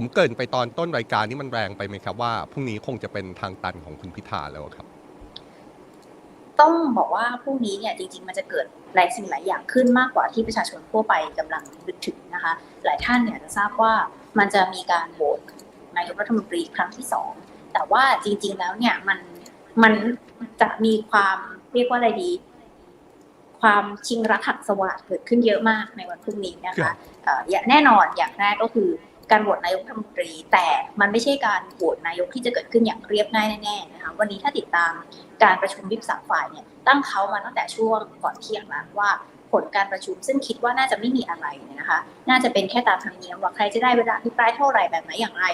ผมเกรินไปตอนต้นรายการนี่มันแรงไปไหมครับว่าพรุ่งนี้คงจะเป็นทางตันของคุณพิธาแล้วครับ ต้องบอกว่าพรุ่งนี้เนี่ยจริง ๆ มันจะเกิดหลายสิ่งหลายอย่างขึ้นมากกว่าที่ประชาชนทั่วไปกำลังนึกถึงนะคะ หลายท่านเนี่ยจะทราบว่ามันจะมีการโหวตนายกรัฐมนตรีครั้งที่สองแต่ว่าจริง ๆ แล้วเนี่ยมันมันจะมีความเรียกว่าอะไรดี ความชิงรักหักสวัสดเกิดขึ้นเยอะมากในวันพรุ่งนี้นะครัคะบเอ่ออย่างแน่นอนอย่างแรกก็คือ การโหวตนายกรัฐมนตรี แต่มันไม่ใช่การโหวตนายกที่จะเกิดขึ้นอย่างเรียบง่ายแน่ๆนะคะวันนี้ถ้าติดตามการประชุมวิปสามฝ่ายเนี่ยตั้งเขามาตั้งแต่ช่วงก่อนเที่ยงแล้วว่าผลการประชุมซึ่งคิดว่าน่าจะไม่มีอะไรเนี่ยนะคะ น่าจะเป็นแค่ตามธรรมเนียมว่าใครจะได้เวลาอภิปรายเท่าไหร่แบบไหนอย่างไร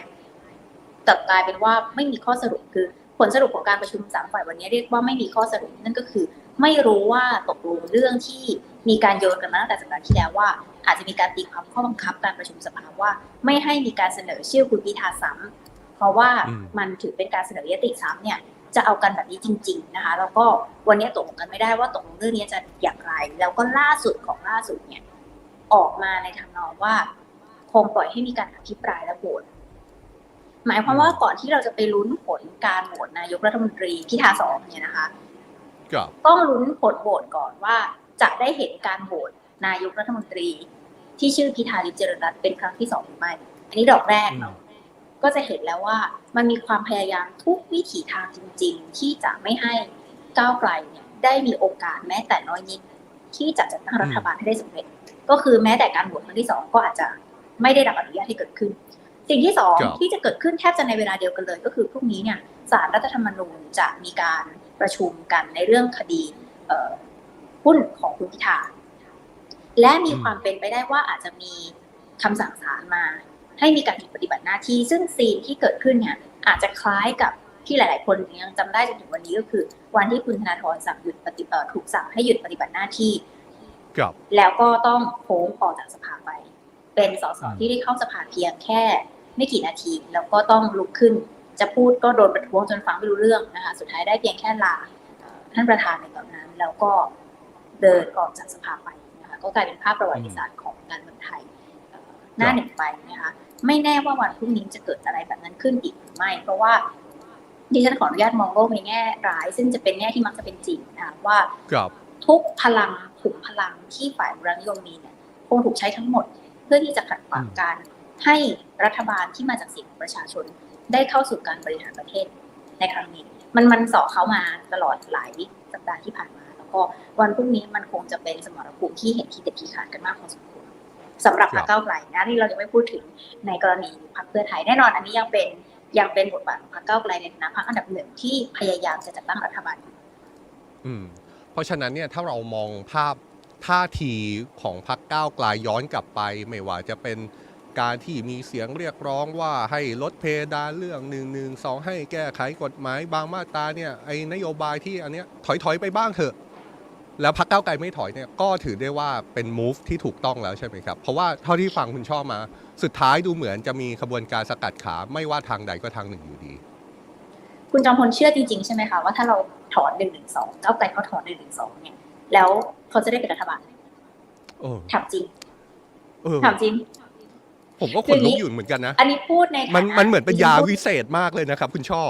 แต่กลายเป็นว่าไม่มีข้อสรุปคือ ผลสรุปของการประชุมสามฝ่ายวันนี้เรียกว่าไม่มีข้อสรุปนั่นก็คือ ไม่รู้ว่าตกลงเรื่องที่ มีการโยนกันมาตั้งแต่สัปดาห์ที่แล้วว่า อาจจะมีการตีความข้อบังคับการประชุมสภาว่า ไม่ให้มีการเสนอชื่อคุณพิธาซ้ำเพราะว่าอืมมันถือเป็นการเสนอยติซ้ำเนี่ยจะเอากันแบบนี้จริง ๆนะคะ แล้วก็วันนี้ตกลงกันไม่ได้ว่าตกลงเรื่องนี้จะอย่างไร แล้วก็ล่าสุดของล่าสุดเนี่ยออกมาในทำนองว่าคงปล่อยให้มีการอภิปรายและโหวตหมายความว่าก่อนที่เราจะไปลุ้นผลการโหวตนายกรัฐมนตรีพิธาสองเนี่ยนะคะครับต้องลุ้นผลโหวตก่อนว่า จะได้เห็นการโหวตนายกรัฐมนตรี ที่ชื่อพิธาลิมเจริญรัตน์เป็นครั้งที่สองหรือไม่ อันนี้ดอกแรกเนาะก็จะเห็นแล้วว่ามันมีความพยายามทุกวิถีทางจริง ๆ ที่จะไม่ให้ก้าวไกลเนี่ยได้มีโอกาสแม้แต่น้อยนิดที่จะจัดตั้งรัฐบาลให้ได้สำเร็จ ก็คือแม้แต่การโหวตครั้งที่สองก็อาจจะไม่ได้รับอนุญาตให้เกิดขึ้น สิ่งที่สองครับที่จะเกิดขึ้นแทบจะในเวลาเดียวกันเลย ก็คือพรุ่งนี้เนี่ยศาลรัฐธรรมนูญจะมีการประชุมกันในเรื่องคดีเอ่อ หุ้นของคุณพิธาและมีอืมความเป็นไปได้ว่าอาจจะมีคำสั่งศาลมา ให้มีการหยุดปฏิบัติหน้าที่ ซึ่งซีนที่เกิดขึ้นเนี่ยอาจจะคล้ายกับที่หลาย ๆ คนยังจำได้จนถึงวันนี้ก็คือ วันที่คุณธนาธรสั่งหยุดปฏิเอ่อถูกสั่งให้หยุดปฏิบัติหน้าที่ครับแล้วก็ต้องโค้งออกจากสภาไป เป็นสสอืมที่ได้เข้าสภาเพียงแค่ ไม่กี่นาที แล้วก็ต้องลุกขึ้น จะพูดก็โดนประท้วงจนฟังไม่รู้เรื่องนะคะ สุดท้ายได้เพียงแค่ลาเอ่อท่านประธานในตอนนั้น แล้วก็ เดินออกจากสภาไปนะคะก็กลายเป็นภาพประวัติศาสตร์ของการเมืองไทยเอ่อหน้าหนึ่งไปนะคะไม่แน่ว่าวันพรุ่งนี้จะเกิดอะไรแบบนั้นขึ้นอีกหรือไม่ เพราะว่าดิฉันขออนุญาตมองโลกในแง่ร้าย ซึ่งจะเป็นแง่ที่มักจะเป็นจริงนะคะว่าครับทุกพลังขุมพลังที่ฝ่ายบุรนิยมมีเนี่ยคงถูกใช้ทั้งหมด เพื่อที่จะขัดขวางอืมการให้รัฐบาลที่มาจากเสียงของประชาชนได้เข้าสู่การบริหารประเทศในครั้งนี้ มันมันสอเขามาตลอดหลายสัปดาห์ที่ผ่านมาแล้ว ก็วันพรุ่งนี้มันคงจะเป็นสมรภูมิที่เห็นที่เด็ดที่ขาดกันมากพอสมควรสำหรับพรรคก้าวไกลนะนี่เรายังไม่พูดถึงในกรณีพรรคเพื่อไทยแน่นอน อันนี้ยังเป็นยังเป็นบทบาทของพรรคก้าวไกลในฐานะพรรคอันดับหนึ่งที่พยายามจะจัดตั้งรัฐบาลอยู่อืมเพราะฉะนั้นเนี่ยถ้าเรามองภาพท่าทีของพรรคก้าวไกลย้อนกลับไป ไม่ว่าจะเป็นการที่มีเสียงเรียกร้องว่าให้ลดเพดานเรื่องหนึ่งหนึ่งสองให้แก้ไขกฎหมายบางมาตราเนี่ยไอ้นโยบายที่อันเนี้ยถอยถอยๆไปบ้างเถอะ แล้วพรรคก้าวไกลไม่ถอยเนี่ยก็ถือได้ว่าเป็น move ที่ถูกต้องแล้วใช่ไหมครับ เพราะว่าเท่าที่ฟังคุณชอบมา สุดท้ายดูเหมือนจะมีขบวนการสกัดขาไม่ว่าทางใดก็ทางหนึ่งอยู่ดี คุณจอมพลเชื่อจริงๆใช่ไหมคะว่าถ้าเราถอนหนึ่งหนึ่งสองก้าวไกลเขาถอนหนึ่งหนึ่งสองเนี่ย แล้วเขาจะได้เป็นรัฐบาลเออถามจริงเออถามจริง ผมก็ขนลุกอยู่เหมือนกันนะ อันนี้พูดในฐานะมันมันเหมือนเป็นยาที่พูดวิเศษมากเลยนะครับ คุณช่อ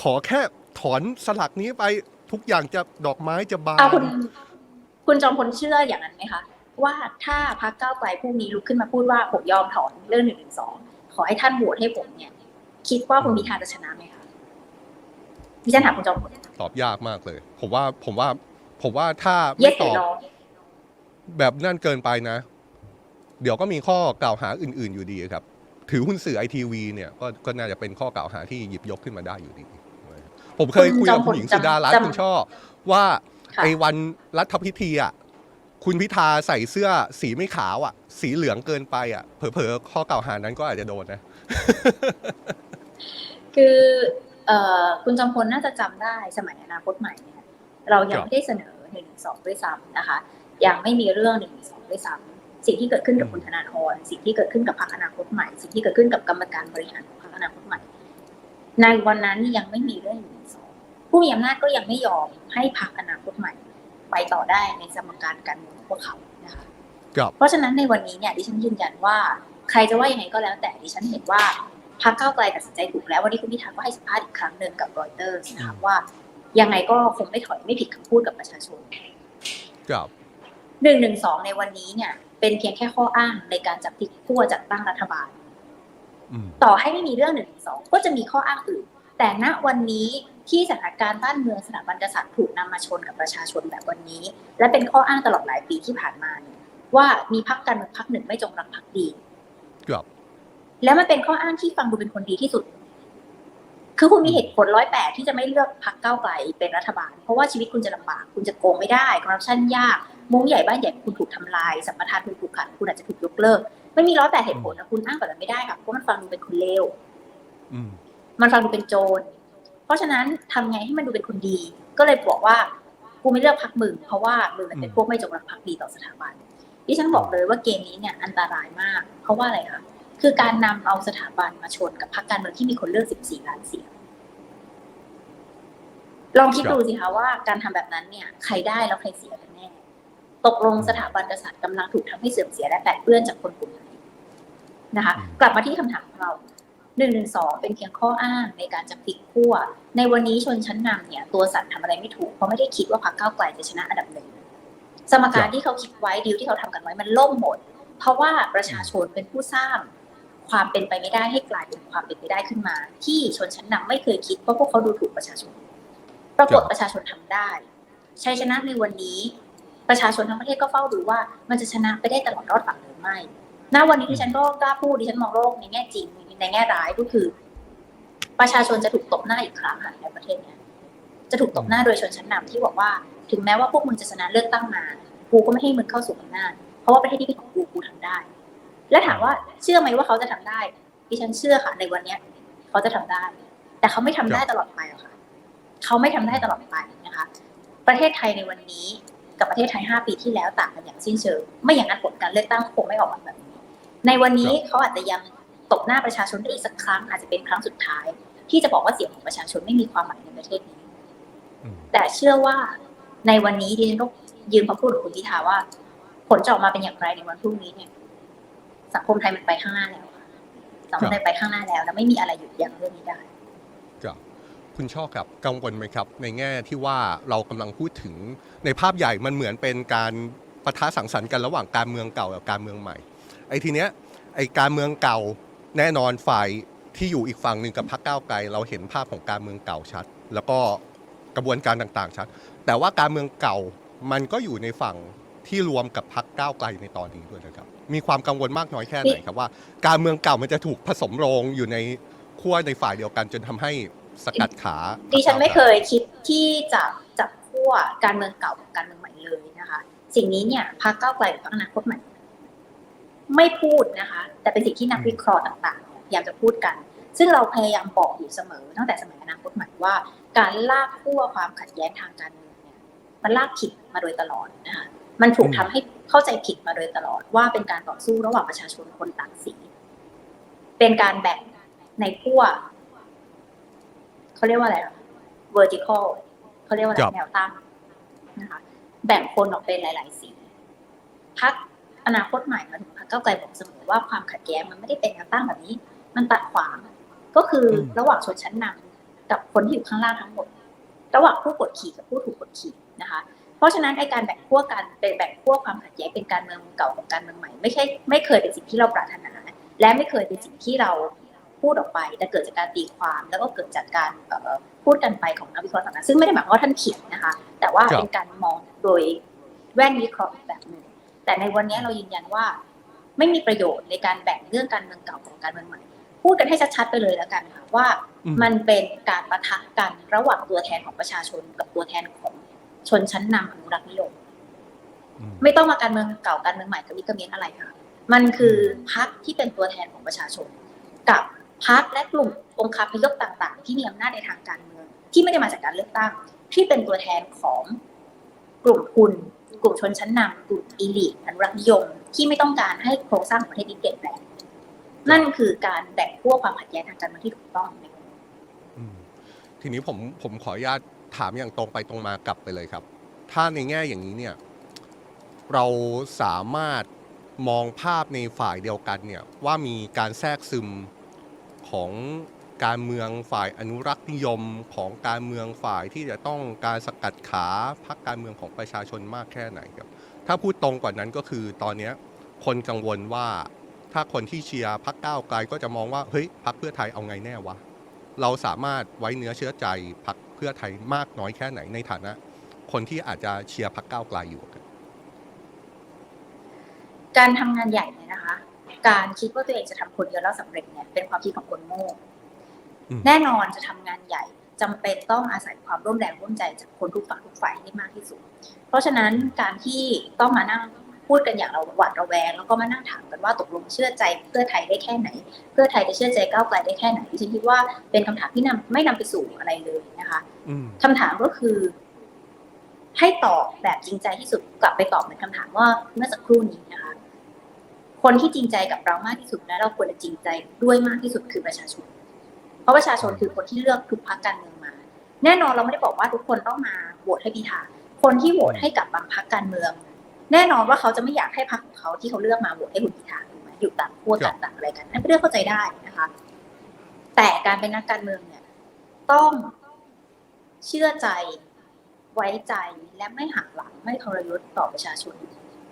ขอแค่ถอนสลักนี้ไป ทุกอย่างจะดอกไม้จะบานเอาคุณคุณจอมพลเชื่ออย่างนั้นไหมคะ ว่าถ้าพรรคก้าวไกลพรุ่งนี้ลุกขึ้นมาพูดว่าผมยอมถอนเรื่องหนึ่งหนึ่งสองขอให้ท่านโหวตให้ผมเนี่ย คิดว่าคุณพิธาจะชนะไหมคะดิฉันถามคุณจอมพลตอบยากมากเลย ผมว่าผมว่า ผมว่าถ้าเย็ไม่ดตหรืออบ no แบบนั่นเกินไปนะ เดี๋ยวก็มีข้อกล่าวหาอื่น ๆ อยู่ดีครับ ถือหุ้นสื่อไอทีวีเนี่ยก็ก็น่าจะเป็นข้อกล่าวหาที่หยิบยกขึ้นมาได้อยู่ดี ผมเคยคุยกับคุณหญิงสุดารัตน์คุณช่อว่าค่ะไอ้วันรัฐพิธีอะคุณพิธาใส่เสื้อสีไม่ขาวอะ สีเหลืองเกินไปอะ เผลอๆข้อกล่าวหานั้นก็อาจจะโดนนะ คือเอ่อคุณจอมพลน่าจะจำได้สมัยอนาคตใหม่เนี่ย เรายังครับไม่ได้เสนอหนึ่งสองด้วยซ้ำนะคะ ยังไม่มีเรื่องหนึ่งสองด้วยซ้ำสิ่งที่เกิดขึ้นกับคุณธนาธรสิ่งที่เกิดขึ้นกับพรรคอนาคตใหม่ สิ่งที่เกิดขึ้นกับกรรมการบริหารของพรรคอนาคตใหม่ ในวันนั้นยังไม่มีเรื่องหนึ่งสอง ผู้มีอำนาจก็ยังไม่ยอมให้พรรคอนาคตใหม่ ไปต่อได้ในสมการการเมืองของพวกเขานะคะครับเพราะฉะนั้นในวันนี้เนี่ยดิฉันยืนยันว่าใใครจะว่ายังไงก็แล้วแต่ดิฉันเห็นว่าพรรคก้าวไกลตัดสินใจถูกแล้ววันนี้คุณพิธาก็ให้สัมภาษณ์อีกครั้งหนึ่งกับรอยเตอร์นะคะว่า ยังไงก็คงไม่ถอยไม่ผิดคำพูดกับประชาชนกับหนึ่งหนึ่งสองในวันนี้เนี่ย เป็นเพียงแค่ข้ออ้างในการจับทิกขั้วจัดตั้งรัฐบาลอืมต่อให้ไม่มีเรื่องหนึ่งสองก็จะมีข้ออ้างอื่น แต่ณวันนี้ ที่สถานการณ์บ้านเมืองสถาบันกษัตริย์ถูกนำมาชนกับประชาชนแบบวันนี้ และเป็นข้ออ้างตลอดหลายปีที่ผ่านมาเนี่ยว่ามีพักการเมืองพักหนึ่งไม่จงรักภักดีกับแล้วมันเป็นข้ออ้างที่ฟังดูเป็นคนดีที่สุด คือคุณมีเหตุผลร้อยแปดที่จะไม่เลือกพักก้าวไกลเป็นรัฐบาล เพราะว่าชีวิตคุณจะลำบาก คุณจะโกงไม่ได้คอร์รัปชันยากมุ้งใหญ่บ้านใหญ่คุณถูกทำลายสัมปทานคุณถูกขัดคุณอาจจะถูกยกเลิกไม่มีร้อยแปดเหตุผลนะคุณอ้างแบบนั้นไม่ได้ค่ะเพราะมันฟังดูเป็นคนเลวอืมมันฟังดูเป็นโจร เพราะฉะนั้นทำไงให้มันดูเป็นคนดี ก็เลยบอกว่ากูไม่เลือกพักมึงเพราะว่ามึงเป็นพวกไม่จงรักภักดีต่อสถาบันดิฉันบอกเลยว่าเกมนี้เนี่ยอันตรายมาก เพราะว่าอะไรคะคือการนำเอาสถาบันมาชนกับพรรคการเมืองที่มีคนเลือก 14 ล้านเสียงลองคิดดูสิคะว่าการทำแบบนั้นเนี่ย ใครได้แล้วใครเสียกันแน่ ตกลงสถาบันกษัตริย์กำลังถูกทำให้เสื่อมเสียและแปดเปื้อนจากคนกลุ่มไหนนะคะ กลับมาที่คำถามของเรา หนึ่งหนึ่งสองเป็นเพียงข้ออ้างในการจะพลิกขั้ว ในวันนี้ชนชั้นนำเนี่ยตัวสั่นทำอะไรไม่ถูก เพราะไม่ได้คิดว่าพรรคก้าวไกลจะชนะอันดับหนึ่ง สมการที่เขาคิดไว้ดีลที่เขาทำกันไว้มันล่มหมด เพราะว่าประชาชนเป็นผู้สร้างความเป็นไปไม่ได้ให้กลายเป็นความเป็นไปได้ขึ้นมา ที่ชนชั้นนำไม่เคยคิดเพราะพวกเขาดูถูกประชาชน ปรากฏประชาชนทำได้ชัยชนะในวันนี้ ประชาชนทั้งประเทศก็เฝ้าดูว่ามันจะชนะไปได้ตลอดรอดฝั่งหรือไม่ณวันนี้ที่ฉันก็กล้าพูดดิฉันมองโลกในแง่จริง ในแง่ร้ายก็คือ ประชาชนจะถูกตบหน้าอีกครั้งค่ะในประเทศเนี้ยจะถูกตบหน้าโดยชนชั้นนำที่บอกว่า ถึงแม้ว่าพวกมึงจะชนะเลือกตั้งมากูก็ไม่ให้มึงเข้าสู่อำนาจเพราะว่าประเทศที่เป็นของกูกูทำได้ และถามว่าเชื่อไหมว่าเขาจะทำได้ดิฉันเชื่อค่ะ ในวันเนี้ยเขาจะทำได้ แต่เขาไม่ทำได้ตลอดไปหรอกค่ะเขาไม่ทำได้ตลอดไปนะคะ ประเทศไทยในวันนี้กับประเทศไทย 5 ปีที่แล้วต่างกันอย่างสิ้นเชิง ไม่อย่างนั้นผลการเลือกตั้งคงไม่ออกมาแบบนี้ ในวันนี้เขาอาจจะยังต บหน้าประชาชนได้อีกสักครั้งอาจจะเป็นครั้งสุดท้าย ที่จะบอกว่าเสียงของประชาชนไม่มีความหมายในประเทศนี้อืมแต่เชื่อว่าในวันนี้ดิฉันก็ยืนมาพูดกับคุณพิธาว่า ผลจะออกมาเป็นอย่างไรในวันพรุ่งนี้เนี่ย สังคมไทยมันไปข้างหน้าแล้วค่ะสังคมไทยไปข้างหน้าแล้ว แล้วไม่มีอะไรหยุดยั้งเรื่องนี้ได้กับคุณชอบครับกังวลไหมครับ ในแง่ที่ว่าเรากำลังพูดถึงในภาพใหญ่มันเหมือนเป็นการปะทะสังสรรค์กันระหว่างการเมืองเก่ากับการเมืองใหม่ไอ้ทีเนี้ยไอ้การเมืองเก่า แน่นอนฝ่ายที่อยู่อีกฝั่งหนึ่งกับพรรคก้าวไกล เราเห็นภาพของการเมืองเก่าชัด แล้วก็กระบวนการต่างๆชัด แต่ว่าการเมืองเก่ามันก็อยู่ในฝั่งที่รวมกับพรรคก้าวไกลในตอนนี้ด้วยนะครับ มีความกังวลมากน้อยแค่ไหนครับว่า การเมืองเก่ามันจะถูกผสมโรงอยู่ในขั้วในฝ่ายเดียวกันจนทำให้สกัดขาดิฉันไม่เคยคิดที่จะจับขั้วการเมืองเก่ากับการเมืองใหม่เลยนะคะ สิ่งนี้เนี่ยพรรคก้าวไกลกับพรรคอนาคตใหม่ ไม่พูดนะคะ แต่เป็นสิ่งที่นักวิเคราะห์ต่างๆพยายามจะพูดกัน ซึ่งเราพยายามบอกอยู่เสมอ ตั้งแต่สมัยอนาคตใหม่ว่า การลากขั้วความขัดแย้งทางการเมืองเนี่ยมันลากผิดมาโดยตลอดนะคะมันถูกทำให้เข้าใจผิดมาโดยตลอดว่าเป็นการต่อสู้ระหว่างประชาชนคนต่างสี เป็นการแบ่งในขั้วเขาเรียกว่าอะไรอะ vertical เขาเรียกว่าอะไรครับแนวตั้งนะคะ แบ่งคนออกเป็นหลาย ๆ สีพัก อนาคตใหม่มาถึงพักเก้าวไกลบอกเสมอว่าความขัดแย้งมันไม่ได้เป็นแนวตั้งแบบนี้ มันตัดขวางก็คืออมระหว่างชนชั้นนำกับคนที่อยู่ข้างล่างทั้งหมด ระหว่างผู้กดขี่กับผู้ถูกกดขี่นะคะ เพราะฉะนั้นไอการแบ่งขั้วกันเป็นแบ่งขั้วความขัดแย้งเป็นการเมืองเก่ากับการเมืองใหม่ไม่ใช่ไม่เคยเป็นสิ่งที่เราปรารถนา และไม่เคยเป็นสิ่งที่เราพูดออกไป แต่เกิดจากการตีความแล้วก็เกิดจากการเอ่อพูดกันไปของนักวิเคราะห์ต่างๆซึ่งไม่ได้หมายความว่าท่านผิดนะคะ แต่ว่าครับเป็นการมองโดยแว่นวิเคราะห์อีกแบบหนึ่ง แต่ในวันนี้เรายืนยันว่า ไม่มีประโยชน์ในการแบ่งเรื่องการเมืองเก่าของการเมืองใหม่พูดกันให้ชัดๆไปเลยแล้วกันค่ะว่าอืมมันเป็นการปะทะกันระหว่างตัวแทนของประชาชนกับตัวแทนของชนชั้นนำอนุรักษ์นิยมอืมไม่ต้องมาการเมืองเก่าการเมืองใหม่กับวิกเมียนอะไรค่ะ มันคือพรรคที่เป็นตัวแทนของประชาชน กับพรรคและกลุ่มองค์คาพยพต่างๆ ที่มีอำนาจในทางการเมือง ที่ไม่ได้มาจากการเลือกตั้ง ที่เป็นตัวแทนของกลุ่มทุน กลุ่มชนชั้นนำกลุ่มอีลิทอนุรักษ์นิยม ที่ไม่ต้องการให้โครงสร้างของประเทศนี้เปลี่ยนแปลงนั่นคือการแบ่งขั้วความขัดแย้งทางการเมืองที่ถูกต้องทีนี้ผมผมขออนุญาตถามอย่างตรงไปตรงมากลับไปเลยครับ ถ้าในแง่อย่างนี้เนี่ย เราสามารถมองภาพในฝ่ายเดียวกันเนี่ยว่ามีการแทรกซึมของ การเมืองฝ่ายอนุรักษ์นิยมของการเมืองฝ่ายที่จะต้องการสกัดขาพรรคการเมืองของประชาชนมากแค่ไหนครับ ถ้าพูดตรงกว่านั้นก็คือตอนนี้คนกังวลว่าถ้าคนที่เชียร์พรรคก้าวไกลก็จะมองว่าเฮ้ยพรรคเพื่อไทยเอาไงแน่วะเราสามารถไว้เนื้อเชื้อใจพรรคเพื่อไทยมากน้อยแค่ไหนในฐานะ คนที่อาจจะเชียร์พรรคก้าวไกลอยู่ครับการทำงานใหญ่เนี่ยนะคะ การคิดว่าตัวเองจะทำคนเดียวแล้วสำเร็จเนี่ยเป็นความคิดของคนโง่ แน่นอนจะทำงานใหญ่จำเป็นต้องอาศัยความร่วมแรงร่วมใจจากคนทุกฝั่งทุกฝ่ายให้มากที่สุด เพราะฉะนั้นการที่ต้องมานั่งพูดกันอย่างเราหวาดระแวง แล้วก็มานั่งถามกันว่าตกลงเชื่อใจเพื่อไทยได้แค่ไหน เพื่อไทยจะเชื่อใจก้าวไกลได้แค่ไหนดิฉันคิดว่าเป็นคำถามที่นำไม่นำไปสู่อะไรเลยนะคะอืมคำถามก็คือ ให้ตอบแบบจริงใจที่สุดกลับไปตอบเหมือนคำถามว่าเมื่อสักครู่นี้นะคะ คนที่จริงใจกับเรามากที่สุดและเราควรจะจริงใจด้วยมากที่สุดคือประชาชน เพราะประชาชนคือคนที่เลือกทุกพรรคการเมืองมา แน่นอนเราไม่ได้บอกว่าทุกคนต้องมาโหวตให้พิธาคนที่โหวตให้กับบางพรรคการเมือง แน่นอนว่าเขาจะไม่อยากให้พรรคของเขาที่เขาเลือกมาโหวตให้คุณพิธาถูกไหมอยู่ต่างขั้วต่างๆอะไรกันนั่นเป็นเรื่องเข้าใจได้นะคะ แต่การเป็นนักการเมืองเนี่ย ต้องเชื่อใจไว้ใจและไม่หักหลังไม่ทรยศต่อประชาชน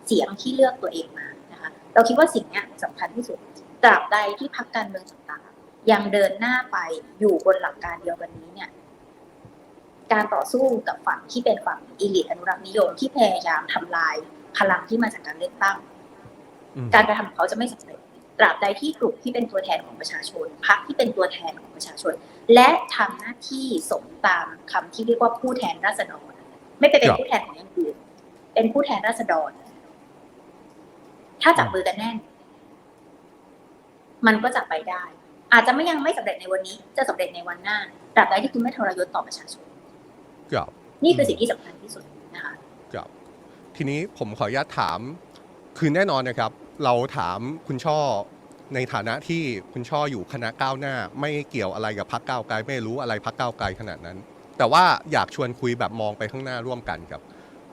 เสียงที่เลือกตัวเองมานะคะ เราคิดว่าสิ่งนี้ยสำคัญที่สุดตราบใดที่พรรคการเมืองต่าง ยังเดินหน้าไปอยู่บนหลักการเดียวกันนี้เนี่ย การต่อสู้กับฝั่งที่เป็นฝั่งอีลิทอนุรักษ์นิยมที่พยายามทำลายพลังที่มาจากการเลือกตั้งอืมการกระทำของเขาจะไม่สำเร็จตราบใดที่กลุ่มที่เป็นตัวแทนของประชาชนพรรคที่เป็นตัวแทนของประชาชน และทำหน้าที่สมตามคำที่เรียกว่าผู้แทนราษฎร ไม่ไปเป็นครับผู้แทนของอย่างอื่นเป็นผู้แทนราษฎร ถ้าจับมือกันแน่น มันก็จะไปได้ อาจจะไม่ยังไม่สำเร็จในวันนี้ จะสำเร็จในวันหน้าตราบใดที่คุณไม่ทรยศต่อประชาชนครับนี่คือสิ่งที่สำคัญที่สุดนะคะครับทีนี้ผมขออนุญาตถามคือแน่นอนนะครับ เราถามคุณช่อในฐานะที่คุณช่ออยู่คณะก้าวหน้า ไม่เกี่ยวอะไรกับพักก้าวไกลไม่รู้อะไรพักก้าวไกลขนาดนั้น แต่ว่าอยากชวนคุยแบบมองไปข้างหน้าร่วมกันครับ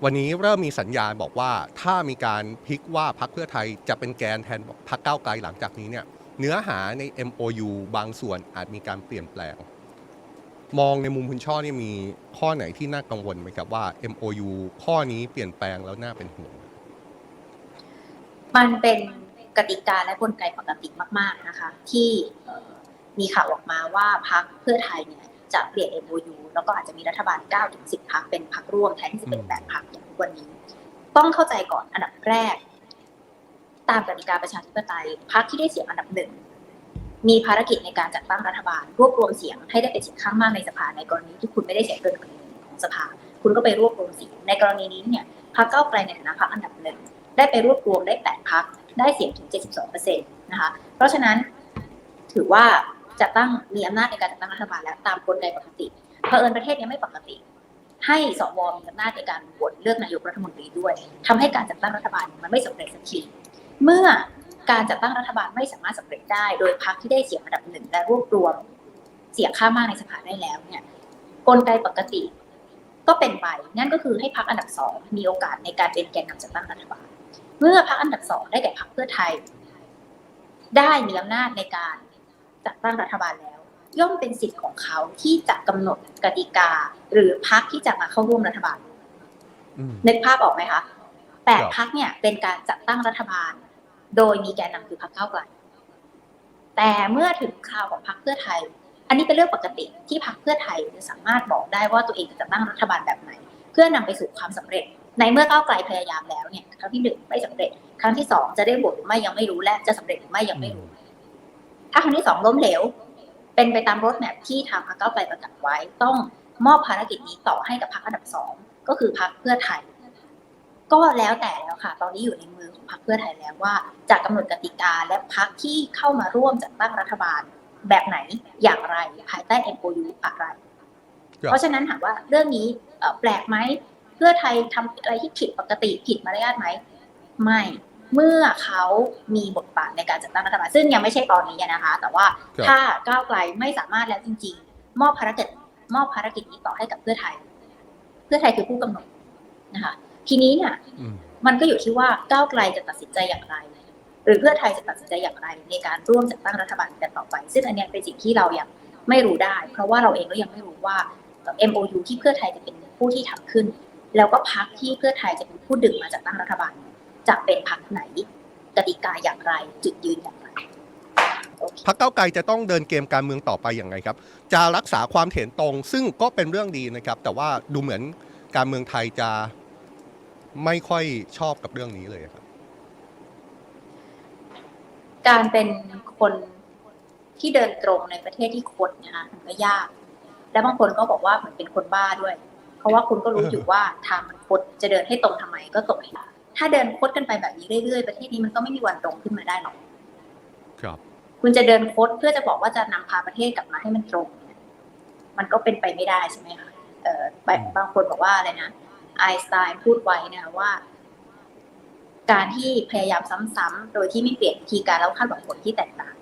วันนี้เริ่มมีสัญญาณบอกว่าถ้ามีการพลิกว่าพักเพื่อไทยจะเป็นแกนแทนพักก้าวไกลหลังจากนี้เนี่ย เนื้อหาใน MOU บางส่วนอาจมีการเปลี่ยนแปลง มองในมุมคุณช่อเนี่ยมีข้อไหนที่น่ากังวลไหมครับว่า MOU ข้อนี้เปลี่ยนแปลงแล้วน่าเป็นห่วง มันเป็นกติกาและกลไกปกติมาก ๆนะคะ ที่มีข่าวออกมาว่าพักเพื่อไทยเนี่ยจะเปลี่ยน MOU แล้วก็อาจจะมีรัฐบาล9ถึง10 พักเป็นพักร่วมแทนที่จะเป็น8พักอย่างทุกวันนี้ ต้องเข้าใจก่อนอันดับแรก ตามกติกาประชาธิปไตยพักที่ได้เสียงอันดับหนึ่งมีภารกิจในการจัดตั้งรัฐบาล รวบรวมเสียงให้ได้เป็นเสียงข้างมากในสภาในกรณีที่คุณไม่ได้เสียงเกินกึ่งของสภา คุณก็ไปรวบรวมเสียงในกรณีนี้เนี่ยพรรคเก้าไกลในฐานะพรรคอันดับหนึ่งได้ไปรวบรวมได้8พักได้เสียงถึง 72%นะคะเพราะฉะนั้นถือว่าจะตั้งมีอำนาจในการจัดตั้งรัฐบาลแล้วตามกลไกปกติเผอิญประเทศนี้ไม่ปกติ ให้สวมีอำนาจในการโหวตเลือกนายกรัฐมนตรีด้วยทำให้การจัดตั้งรัฐบาลมันไม่สำเร็จสักที เมื่อการจัดตั้งรัฐบาลไม่สามารถสำเร็จได้ โดยพรรคที่ได้เสียงอันดับหนึ่งและรวบรวมเสียงข้างมากในสภาได้แล้วเนี่ยกลไกปกติ ก็เป็นไปนั่นก็คือให้พรรคอันดับสองมีโอกาสในการเป็นแกนนำจัดตั้งรัฐบาล เมื่อพรรคอันดับสองได้แก่พรรคเพื่อไทย ได้มีอำนาจในการจัดตั้งรัฐบาลแล้ว ย่อมเป็นสิทธิ์ของเขาที่จะกำหนดกติกา หรือพรรคที่จะมาเข้าร่วมรัฐบาลอืมนึกภาพออกไหมคะแปดครับพรรคเนี่ยเป็นการจัดตั้งรัฐบาล โดยมีแกนนำคือพรรคก้าวไกลแต่เมื่อถึงคราวของพรรคเพื่อไทย อันนี้เป็นเรื่องปกติที่พรรคเพื่อไทยจะสามารถบอกได้ว่าตัวเองจะตั้งรัฐบาลแบบไหน เพื่อนำไปสู่ความสำเร็จ ในเมื่อก้าวไกลพยายามแล้วเนี่ยครั้งที่หนึ่งไม่สำเร็จ ครั้งที่สองจะได้บทหรือไม่ยังไม่รู้และจะสำเร็จหรือไม่ยังไม่รู้ ถ้าครั้งที่สองล้มเหลว เป็นไปตามรถแมพที่ทางพรรคก้าวไกลประกาศไว้ ต้องมอบภารกิจนี้ต่อให้กับพรรคอันดับสองก็คือพรรคเพื่อไทย ก็แล้วแต่แล้วค่ะ ตอนนี้อยู่ในมือของพรรคเพื่อไทยแล้วว่าจะกำหนดกติกาและพรรคที่เข้ามาร่วมจัดตั้งรัฐบาลแบบไหนอย่างไรภายใต้ MOU อะไรครับเพราะฉะนั้นถามว่าเรื่องนี้เอ่อแปลกไหมเพื่อไทยทำอะไรที่ผิดปกติผิดมารยาทไหมไม่เมื่อเขามีบทบาทในการจัดตั้งรัฐบาลซึ่งยังไม่ใช่ตอนนี้นะคะ แต่ว่าครับถ้าก้าวไกลไม่สามารถแล้วจริง ๆ มอบภารกิจมอบภารกิจนี้ต่อให้กับเพื่อไทย เพื่อไทยคือผู้กำหนดนะคะ ทีนี้เนี่ยอืมมันก็อยู่ที่ว่าก้าวไกลจะตัดสินใจอย่างไรรือเพื่อไทยจะตัดสินใจอย่างไร ในการร่วมจัดตั้งรัฐบาลกันต่อไป ซึ่งอันเนี้ยเป็นสิ่งที่เรายังไม่รู้ได้ เพราะว่าเราเองก็ยังไม่รู้ว่าเอ่อ MOU ที่เพื่อไทยจะเป็นผู้ที่ทำขึ้น แล้วก็พักที่เพื่อไทยจะเป็นผู้ดึงมาจัดตั้งรัฐบาล จะเป็นพักไหนกติกาอย่างไรจุดยืนอย่างไรโอเคพักเก้าวไกลจะต้องเดินเกมการเมืองต่อไปอย่างไรครับ จะรักษาความเห็นตรง ซึ่งก็เป็นเรื่องดีนะครับ แต่ว่าดูเหมือนการเมืองไทยจะ ไม่ค่อยชอบกับเรื่องนี้เลยครับ การเป็นคนที่เดินตรงในประเทศที่คดนะคะมันก็ยาก และบางคนก็บอกว่าเหมือนเป็นคนบ้าด้วย เพราะว่าคุณก็รู้อยู่ว่าทางมันคดจะเดินให้ตรงทำไมก็ตรงให้ได้ถ้าเดินคดกันไปแบบนี้เรื่อยๆประเทศนี้มันก็ไม่มีวันตรงขึ้นมาได้หรอกครับ คุณจะเดินโคดเพื่อจะบอกว่าจะนำพาประเทศกลับมาให้มันตรงเนี่ยมันก็เป็นไปไม่ได้ใช่ไหมคะเอ่อแบบอืมบางคนบอกว่าอะไรนะ ไอน์สไตน์พูดไว้นะคะว่า การที่พยายามซ้ำๆโดยที่ไม่เปลี่ยนวิธีการแล้วคาดหวังผลที่แตกต่าง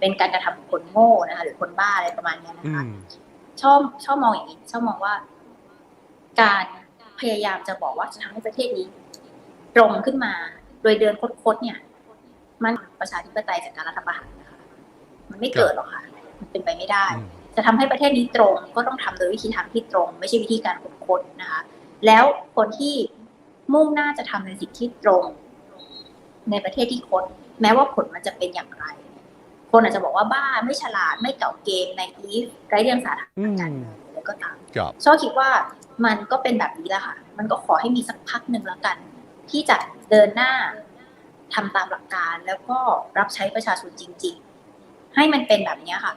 เป็นการกระทำของคนโง่นะคะ หรือคนบ้าอะไรประมาณเนี้ยนะอืคะมชอบชอบมองอย่างนี้ชอบมองว่า การพยายามจะบอกว่าจะทำให้ประเทศนี้ตรงขึ้นมา โดยเดินคดๆเนี่ย มันประชาธิปไตยจากการรัฐประหารนะคะมันไม่เกิดหรอกค่ะ มันเป็นไปไม่ได้อืมจะทำให้ประเทศนี้ตรงก็ต้องทำโดยวิธีทางที่ตรง ไม่ใช่วิธีการคดๆนะคะ แล้วคนที่มุ่งหน้าจะทำในสิ่งที่ตรง ในประเทศที่คดแม้ว่าผลมันจะเป็นอย่างไร คนอาจจะบอกว่าบ้าไม่ฉลาดไม่เก่าเกมในอีฟไร้เดียงสาทางการเมืองอะไรก็ตามครับชอบคิดว่ามันก็เป็นแบบนี้แหละค่ะ มันก็ขอให้มีสักพักหนึ่งแล้วกัน ที่จะเดินหน้าทำตามหลักการแล้วก็รับใช้ประชาชนจริง ๆ ให้มันเป็นแบบนี้ค่ะ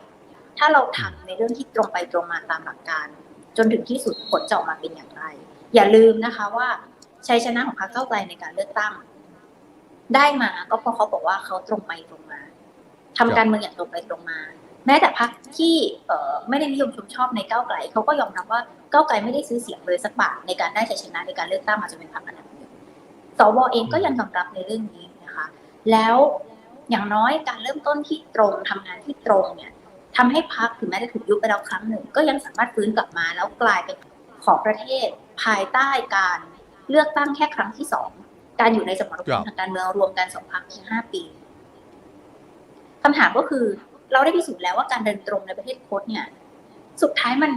ถ้าเราทำในเรื่องที่ตรงไปตรงมาตามหลักการ จนถึงที่สุดผลจะออกมาเป็นอย่างไร อย่าลืมนะคะว่าชัยชนะของพรรคเก้าไกลในการเลือกตั้ง ได้มาก็เพราะเขาบอกว่าเขาตรงไปตรงมาทำการเมืองอย่างตรงไปตรงมา แม้แต่พรรคที่เไม่ได้นิยมชมชอบในก้าวไกลเขาก็ยอมรับว่าก้าวไกลไม่ได้ซื้อเสียงเลยสักบาทในการได้ชัยชนะในการเลือกตั้งมาจนเป็นพรรคอันดับหนึ่งสวเองก็ยังยอมรับในเรื่องนี้นะคะ แล้วอย่างน้อยการเริ่มต้นที่ตรงทำงานที่ตรงเนี่ย ทำให้พรรคถึงแม้จะถูกยุบไปแล้วครั้งหนึ่ง ก็ยังสามารถฟื้นกลับมาแล้วกลายเป็นของประเทศภายใต้การเลือกตั้งแค่ครั้งที่สองการอยู่ในสมรภูมิทางการเมืองรวมกันสองพรรคเพียงห้าปีคำถามก็คือ เราได้พิสูจน์แล้วว่าการเดินตรงในประเทศโคดเนี่ย สุดท้ายมัน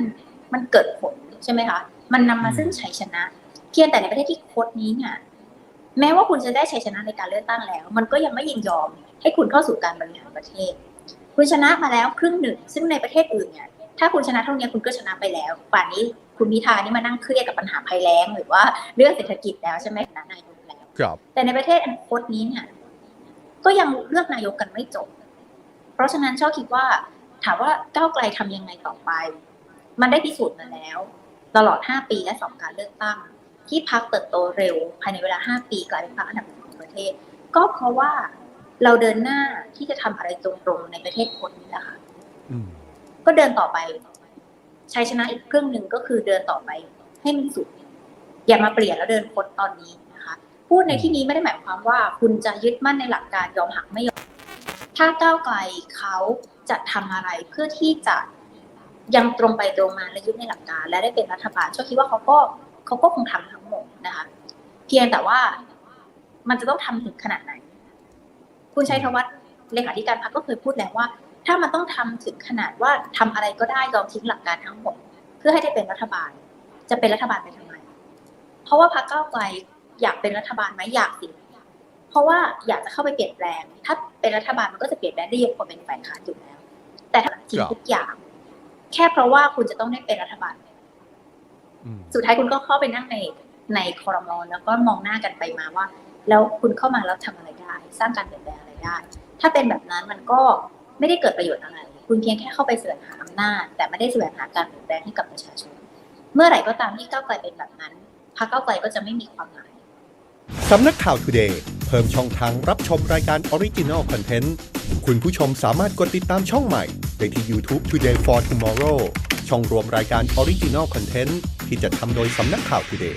มันเกิดผลใช่ไหมคะมันนำมาซึ่งชัยชนะ เพียงแต่ในประเทศที่โคดนี้เนี่ยแม้ว่าคุณจะได้ชัยชนะในการเลือกตั้งแล้ว มันก็ยังไม่ยินยอมให้คุณเข้าสู่การบริหารประเทศ คุณชนะมาแล้วครึ่งหนึ่ง ซึ่งในประเทศอื่นเนี่ยถ้าคุณชนะเท่านี้คุณก็ชนะไปแล้วป่านนี้คุณพิธานี่มานั่งเครียดกับปัญหาภัยแล้ง หรือว่าเรื่องเศรษฐกิจแล้วใช่ไหมนะนายกแล้วครับแต่ในประเทศอนาคตนี้เนี่ยก็ยังเลือกนายกกันไม่จบ เพราะฉะนั้นชอบคิดว่าถามว่าก้าวไกลทำยังไงต่อไป มันได้พิสูจน์มาแล้ว ตลอด 5 ปีและสองการเลือกตั้ง ที่พักเติบโตเร็ว ภายในเวลา 5 ปีกลายเป็นพรรคอันดับหนึ่งของประเทศ ก็เพราะว่า เราเดินหน้าที่จะทำอะไรตรงๆในประเทศคนนี้แหละค่ะอืมก็เดินต่อไปชัยชนะอีกครึ่งหนึ่งก็คือเดินต่อไปให้มันสุด อย่ามาเปลี่ยนแล้วเดินคดตอนนี้นะคะ พูดในที่นี้ไม่ได้หมายความว่า คุณจะยึดมั่นในหลักการยอมหักไม่ยอม ถ้าก้าวไกลเขาจะทำอะไรเพื่อที่จะยังตรงไปตรงมาและยึดในหลักการ และได้เป็นรัฐบาลชอบคิดว่าเขาก็เขาก็คงทำทั้งหมดนะคะ เพียงแต่ว่ามันจะต้องทำถึงขนาดไหน คุณชัยธวัฒน์เลขาธิการพรรคก็เคยพูดแล้วว่า ถ้ามันต้องทำถึงขนาดว่าทำอะไรก็ได้ยอมทิ้งหลักการทั้งหมด เพื่อให้ได้เป็นรัฐบาล จะเป็นรัฐบาลไปทำไม เพราะว่าพรรคก้าวไกลอยากเป็นรัฐบาลไหมอยากสิเพราะว่าอยากจะเข้าไปเปลี่ยนแปลง ถ้าเป็นรัฐบาลมันก็จะเปลี่ยนแปลงได้เยอะกว่าเป็นฝ่ายค้านอยู่แล้ว แต่ถ้าทิ้งทุกอย่าง แค่เพราะว่าคุณจะต้องได้เป็นรัฐบาลอืมสุดท้ายคุณก็เข้าไปนั่งในในคอรมอแล้วก็มองหน้ากันไปมาว่า แล้วคุณเข้ามาแล้วทำอะไรได้ สร้างการเปลี่ยนแปลงอะไรได้ ถ้าเป็นแบบนั้นมันก็ไม่ได้เกิดประโยชน์อะไร คุณเพียงแค่เข้าไปแสวงหาอำนาจ แต่ไม่ได้แสวงหาการเปลี่ยนแปลงให้กับประชาชน เมื่อไหร่ก็ตามที่ก้าวไกลเป็นแบบนั้นพรรคก้าวไกลก็จะไม่มีความหมายสำนักข่าว Today เพิ่มช่องทางรับชมรายการ Original Content คุณผู้ชมสามารถกดติดตามช่องใหม่ได้ที่ YouTube Today for Tomorrow ช่องรวมรายการ Original Content ที่จะทำโดยสำนักข่าว Today